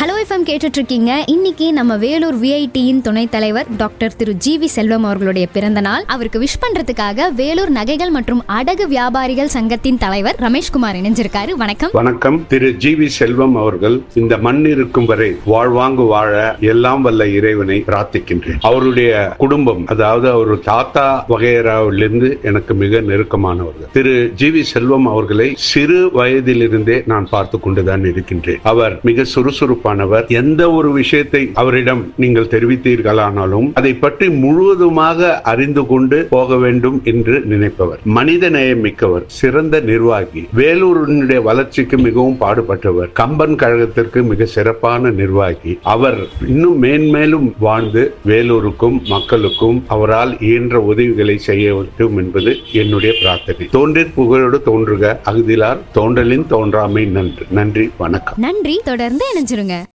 Hello FM கேட்டுட்டு இருக்கீங்க இன்னைக்கு நம்ம வேலூர் விஐடியின் துணைத் தலைவர் doctor Thiru G V Selvam அவர்களுடைய பிறந்த நாள். அவருக்கு விஷ் பண்றதுக்காக வேலூர் நகைகள் மற்றும் அடகு வியாபாரிகள் சங்கத்தின் தலைவர் ரமேஷ்குமார் இணைஞ்சிருக்காரு. வணக்கம். வணக்கம். திரு ஜி வி செல்வம் அவர்கள் இந்த மண் இருக்கும் வரை வாழ்வாங்கு வாழ எல்லாம் வல்ல இறைவனை பிரார்த்திக்கின்றேன். அவருடைய குடும்பம் அதாவது அவர் தாத்தா வகையராவிலிருந்து எனக்கு மிக நெருக்கமானவர்கள். திரு ஜி வி செல்வம் அவர்களை சிறு வயதிலிருந்தே நான் பார்த்து கொண்டுதான் இருக்கின்றேன். அவர் மிக பொறுப்பானவர் எந்த ஒரு விஷயத்தை அவரிடம் நீங்கள் தெரிவித்தீர்களானாலும் அதை பற்றி முழுவதுமாக அறிந்து கொண்டு போக வேண்டும் என்று நினைப்பவர். மனித நேயம் மிக்கவர் சிறந்த நிர்வாகி வேலூரினுடைய வளர்ச்சிக்கு மிகவும் பாடுபட்டவர் கம்பன் கழகத்திற்கு மிக சிறப்பான நிர்வாகி. அவர் இன்னும் மேன்மேலும் வாழ்ந்து வேலூருக்கும் மக்களுக்கும் அவரால் இயன்ற உதவிகளை செய்ய வேண்டும் என்பது என்னுடைய பிரார்த்தனை. தோன்றிற் புகழோடு தோன்றுக அகுதிலார் தோன்றலின் தோன்றாமை நன்று. நன்றி வணக்கம். நன்றி தொடர்ந்து இணைஞ்சிருங்க.